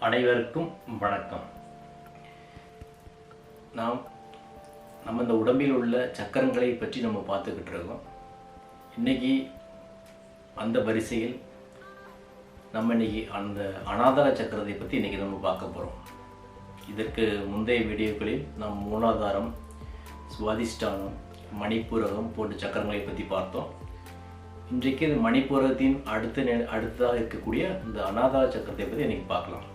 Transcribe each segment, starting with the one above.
அனைவருக்கும் வணக்கம். நாம் நம்ம இந்த உடம்பில் உள்ள சக்கரங்களை பற்றி நம்ம பார்த்துக்கிட்டு இருக்கோம். இன்னைக்கு அந்த வரிசையில் நம்ம இன்னைக்கு அந்த அனாதார சக்கரத்தை பற்றி இன்னைக்கு நம்ம பார்க்க போகிறோம் இதற்கு முந்தைய வீடியோக்களில் நாம் மூலாதாரம் சுவாதிஷ்டானம் மணிப்பூரகம் போன்ற சக்கரங்களை பற்றி பார்த்தோம். இன்றைக்கு இந்த மணிப்பூரகத்தின் அடுத்த நெ- அடுத்ததாக இருக்கக்கூடிய இந்த அனாதார சக்கரத்தை பற்றி இன்னைக்கு பார்க்கலாம்.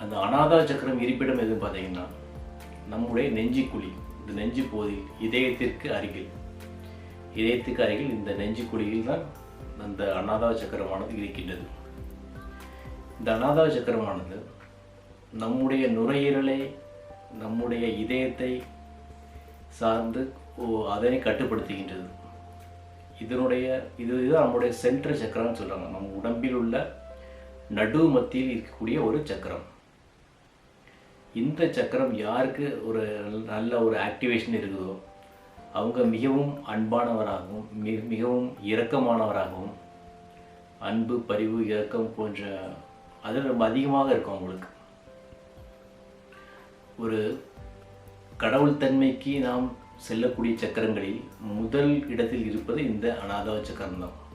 அந்த அனாதா சக்கரம் இருப்பிடம் எதுன்னு பார்த்தீங்கன்னா நம்முடைய நெஞ்சிக்குழி இந்த நெஞ்சு போதில் இதயத்திற்கு அருகில். இதயத்துக்கு அருகில் இந்த நெஞ்சிக்குழியில் தான் அந்த அனாதா சக்கரமானது இருக்கின்றது. இந்த அனாதா சக்கரமானது நம்முடைய நுரையீரலை நம்முடைய இதயத்தை சார்ந்து ஓ- அதனை கட்டுப்படுத்துகின்றது. இதனுடைய இது இதுதான் நம்முடைய சென்ட்ரல் சக்கரம்னு சொல்கிறாங்க நம்ம உடம்பில் உள்ள நடு மத்தியில் இருக்கக்கூடிய ஒரு சக்கரம். இந்த சக்கரம் யாருக்கு ஒரு நல்ல ஒரு ஆக்டிவேஷன் இருக்குதோ அவங்க மிகவும் அன்பானவராகவும் மி- மிகவும் இரக்கமானவராகவும் அன்பு பரிவு இரக்கம் போன்ற அது ரொம்ப அதிகமாக இருக்கும் அவங்களுக்கு. ஒரு கடவுள் தன்மைக்கு நாம் செல்லக்கூடிய சக்கரங்களில் முதல் இடத்தில் இருப்பது இந்த அனாதவ சக்கரம் தான்.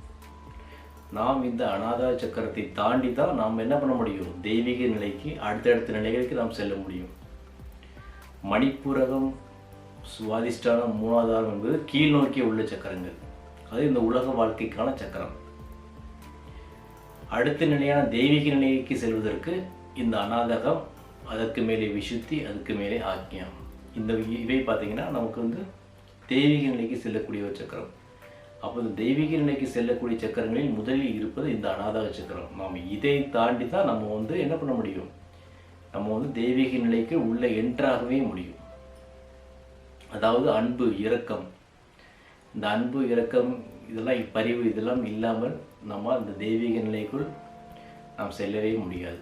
நாம் இந்த அனாதார சக்கரத்தை தாண்டி தான் நாம் என்ன பண்ண முடியும்? தெய்வீக நிலைக்கு அடுத்தடுத்த நிலைகளுக்கு நாம் செல்ல முடியும். மணிப்புரகம் சுவாதிஷ்டானம் மூலாதாரம் என்பது கீழ் நோக்கி உள்ள சக்கரங்கள். அது இந்த உலக வாழ்க்கைக்கான சக்கரம். அடுத்த நிலையான தெய்வீக நிலைக்கு செல்வதற்கு இந்த அநாதகம் அதற்கு மேலே விசுத்தி அதுக்கு மேலே ஆக்கியம் இந்த இவை பார்த்தீங்கன்னா நமக்கு வந்து தெய்வீக நிலைக்கு செல்லக்கூடிய ஒரு சக்கரம். அப்போ இந்த தெய்வீக நிலைக்கு செல்லக்கூடிய சக்கரங்களில் முதலில் இருப்பது இந்த அனாதக சக்கரம். நாம் இதை தாண்டி தான் நம்ம வந்து என்ன பண்ண முடியும்? நம்ம வந்து தெய்வீக நிலைக்கு உள்ள என்றாகவே முடியும். அதாவது அன்பு இரக்கம். இந்த அன்பு இரக்கம் இதெல்லாம் இப்பறிவு இதெல்லாம் இல்லாமல் நம்ம அந்த தெய்வீக நிலைக்குள் நாம் செல்லவே முடியாது.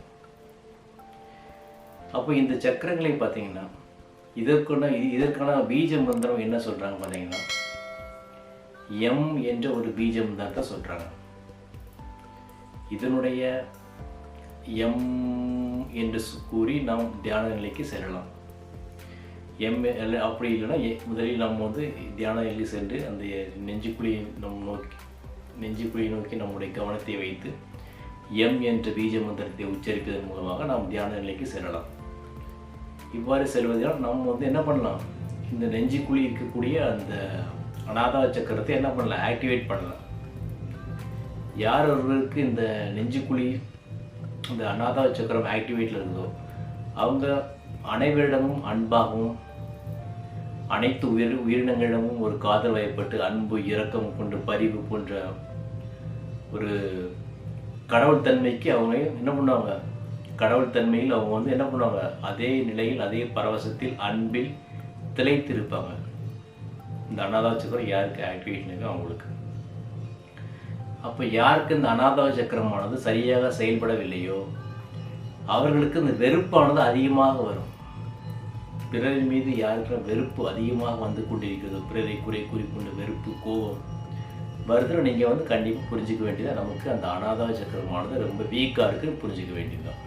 அப்போ இந்த சக்கரங்களை பார்த்தீங்கன்னா இதற்கான இதற்கான பீஜ மந்திரம் என்ன சொல்கிறாங்க பார்த்தீங்கன்னா எம் என்ற ஒரு பீஜம் தான் சொல்கிறாங்க இதனுடைய எம் என்று கூறி நாம் தியான நிலைக்கு செல்லலாம். எம் அப்படி இல்லைன்னா எ- முதலில் நம்ம வந்து தியான நிலைக்கு சென்று அந்த நெஞ்சுக்குழியை நம் நோக்கி நெஞ்சுக்குழியை நோக்கி நம்முடைய கவனத்தை வைத்து எம் என்ற பீஜ மந்திரத்தை உச்சரிப்பதன் மூலமாக நாம் தியான நிலைக்கு செல்லலாம். இவ்வாறு செல்வதால் நம்ம வந்து என்ன பண்ணலாம்? இந்த நெஞ்சுக்குழி இருக்கக்கூடிய அந்த அனாதா சக்கரத்தை என்ன பண்ணலாம் ஆக்டிவேட் பண்ணலாம் யார் ஒருவருக்கு இந்த நெஞ்சுக்குழி இந்த அனாதா சக்கரம் ஆக்டிவேட்டில் இருந்தோ அவங்க அனைவரிடமும் அன்பாகவும் அனைத்து உயிர் உயிரினங்களிடமும் ஒரு காதல் வயப்பட்டு அன்பு இரக்கம் கொண்டு பரிவு போன்ற ஒரு கடவுள் தன்மைக்கு அவங்க என்ன பண்ணுவாங்க? கடவுள் தன்மையில் அவங்க வந்து என்ன பண்ணுவாங்க? அதே நிலையில் அதே பரவசத்தில் அன்பில் திளைத்திருப்பாங்க. இந்த அனாதா சக்கரம் யாருக்கு ஆக்டிவேஷன் இருக்கோ அவங்களுக்கு. அப்போ யாருக்கு இந்த அனாதா சக்கரமானது சரியாக செயல்படவில்லையோ அவர்களுக்கு இந்த வெறுப்பானது அதிகமாக வரும். பிறரின் மீது யாருக்கிற வெறுப்பு அதிகமாக வந்து கொண்டிருக்கிறதோ பிறரை குறை கூறிக்கொண்டு வெறுப்பு கோபம் வருதுன்னு நீங்கள் வந்து கண்டிப்பாக புரிஞ்சிக்க வேண்டியதாக நமக்கு அந்த அனாதா சக்கரமானது ரொம்ப வீக்காக இருக்குன்னு புரிஞ்சுக்க வேண்டியதுதான்.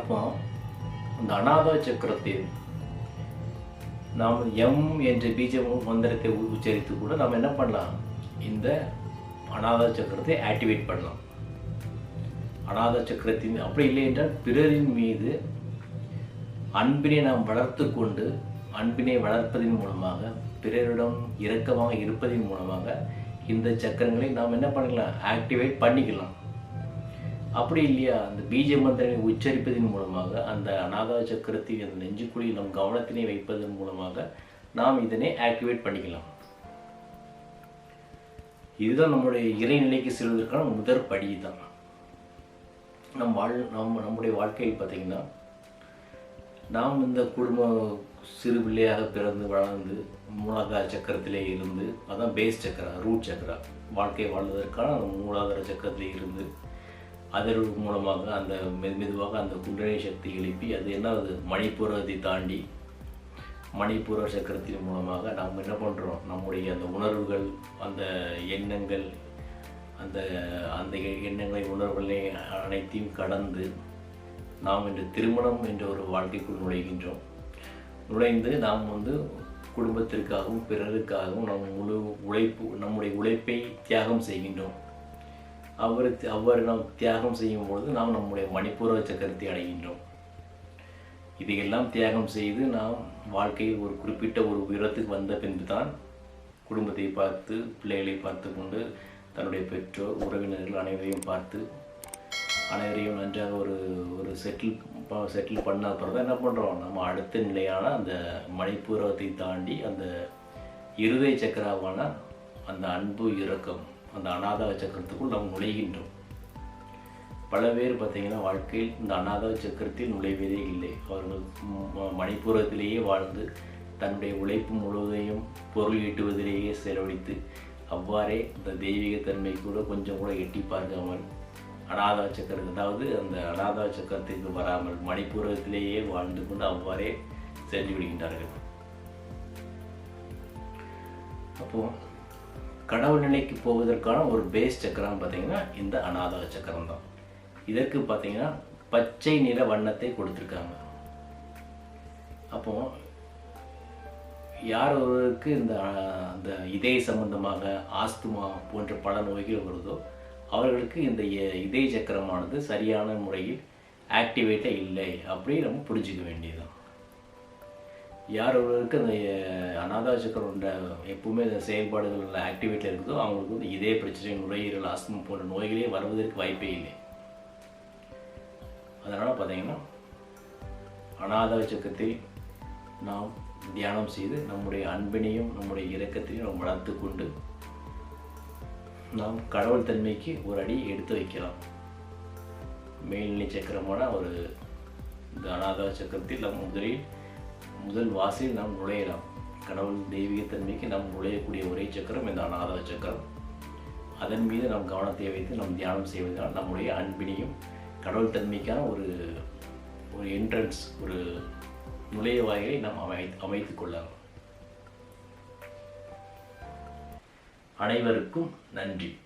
அப்போ அந்த அனாதா சக்கரத்தின் நாம் எம் என்ற பீஜமும் மந்திரத்தை உச்சரித்து கூட நாம் என்ன பண்ணலாம்? இந்த அனாத சக்கரத்தை ஆக்டிவேட் பண்ணலாம். அனாத சக்கரத்தின் அப்படி இல்லை என்றால் பிறரின் மீது அன்பினை நாம் வளர்த்து கொண்டு அன்பினை வளர்ப்பதன் மூலமாக பிறரிடம் இரக்கமாக இருப்பதன் மூலமாக இந்த சக்கரங்களை நாம் என்ன பண்ணலாம் ஆக்டிவேட் பண்ணிக்கலாம். அப்படி இல்லையா? அந்த பீஜ மந்திரனை உச்சரிப்பதன் மூலமாக அந்த அநாதா சக்கரத்தில் அந்த நெஞ்சுக்குழியில் நம் கவனத்தினை வைப்பதன் மூலமாக நாம் இதனை ஆக்டிவேட் பண்ணிக்கலாம். இதுதான் நம்முடைய இறைநிலைக்கு செல்வதற்கான முதற் படி தான் நம் வாழ் நம் நம்முடைய வாழ்க்கையில் பார்த்திங்கன்னா நாம் இந்த குடும்ப சிறு பிள்ளையாக பிறந்து வளர்ந்து மூலாதார சக்கரத்திலே இருந்து அதான் பேஸ் சக்கரா ரூட் சக்கரா வாழ்க்கை வாழ்வதற்கான அந்த மூலாதார சக்கரத்திலே இருந்து அதர் மூலமாக அந்த மெது மெதுவாக அந்த குண்டலினி சக்தி எழுப்பி அது என்ன ஆகுது தாண்டி மணிப்பூர சக்கரத்தின் மூலமாக நாம் என்ன பண்ணுறோம் நம்முடைய அந்த உணர்வுகள் அந்த எண்ணங்கள் அந்த அந்த எண்ணங்களை உணர்வுகளை அனைத்தையும் கடந்து நாம் இன்று திருமணம் என்ற ஒரு வாழ்க்கைக்குள் நுழைகின்றோம். நுழைந்து நாம் வந்து குடும்பத்திற்காகவும் பிறருக்காகவும் நம் முழு உழைப்பு நம்முடைய உழைப்பை தியாகம் செய்கின்றோம். அவர் அவர் நாம் தியாகம் செய்யும் பொழுது நாம் நம்முடைய மணிப்பூர்வ சக்கரத்தை அடைகின்றோம். இதையெல்லாம் தியாகம் செய்து நாம் வாழ்க்கையில் ஒரு குறிப்பிட்ட ஒரு உயரத்துக்கு வந்த பின்பு தான் குடும்பத்தை பார்த்து பிள்ளைகளை பார்த்து கொண்டு தன்னுடைய பெற்றோர் உறவினர்கள் அனைவரையும் பார்த்து அனைவரையும் நன்றாக ஒரு ஒரு செட்டில் செட்டில் பண்ண அப்புறம் தான் என்ன பண்ணுறோம் நம்ம அடுத்த நிலையான அந்த மணிப்பூரகத்தை தாண்டி அந்த இருதய சக்கராவான அந்த அன்பு இறக்கம் அந்த அநாதக சக்கரத்துக்குள் நாம் நுழைகின்றோம். பல பேர் பார்த்திங்கன்னா வாழ்க்கையில் இந்த அநாதக சக்கரத்தில் நுழைவதே இல்லை. அவர்கள் ம- வாழ்ந்து தன்னுடைய உழைப்பு முழுவதையும் பொருள் ஈட்டுவதிலேயே செலவழித்து அவ்வாறே இந்த தெய்வீக தன்மை கூட கொஞ்சம் கூட எட்டி பார்க்காமல் அநாதா சக்கரம் அதாவது அந்த அநாதா சக்கரத்திற்கு வராமல் மணிப்பூரத்திலேயே வாழ்ந்து கொண்டு அவ்வாறே சென்று விடுகின்றார்கள். அப்போது கடவுள் நிலைக்கு போவதற்கான ஒரு பேஸ் சக்கரம் பார்த்தீங்கன்னா இந்த அநாதக சக்கரம் தான் இதற்கு பார்த்தீங்கன்னா பச்சை நிற வண்ணத்தை கொடுத்துருக்காங்க. அப்போ யார் ஒருவருக்கு இந்த இந்த அந்த இதய சம்பந்தமாக ஆஸ்துமா போன்ற பல நோய்கள் வருதோ அவர்களுக்கு இந்த இதய சக்கரமானது சரியான முறையில் ஆக்டிவேட்டாக இல்லை அப்படி நம்ம புரிஞ்சுக்க வேண்டியதுதான். யார் அவர்களுக்கு அந்த அஹ், அநாதா சக்கரம் உண்ட எப்பவுமே அந்த செயல்பாடுகள் ஆக்டிவேட்டில் இருக்குதோ அவங்களுக்கு வந்து இதே பிரச்சனை நுரையீரல் ஆஸ்துமா போன்ற நோய்களே வருவதற்கு வாய்ப்பே இல்லை. அதனால் பார்த்தீங்கன்னா அநாத சக்கரத்தில் நாம் தியானம் செய்து நம்முடைய அன்பினையும் நம்முடைய இரக்கத்தையும் நாம் வளர்த்து கொண்டு நாம் கடவுள் தன்மைக்கு ஒரு அடி எடுத்து வைக்கலாம். மேல்நிலை சக்கரமான ஒரு இந்த அநாத சக்கரத்தில் நாம் முதலில் முதல் வாசில் நாம் நுழையலாம். கடவுள் தெய்வீகத்தன்மைக்கு நாம் நுழையக்கூடிய ஒரே சக்கரம் இந்த அநாத சக்கரம். அதன் மீது நாம் கவனத்தை வைத்து நாம் தியானம் செய்வதால் நம்முடைய அன்பினையும் கடவுள் தன்மைக்கான ஒரு ஒரு என்ட்ரன்ஸ் ஒரு நுழைய வாயிலை நாம் அமை அமைத்துக் கொள்ளலாம். அனைவருக்கும் நன்றி.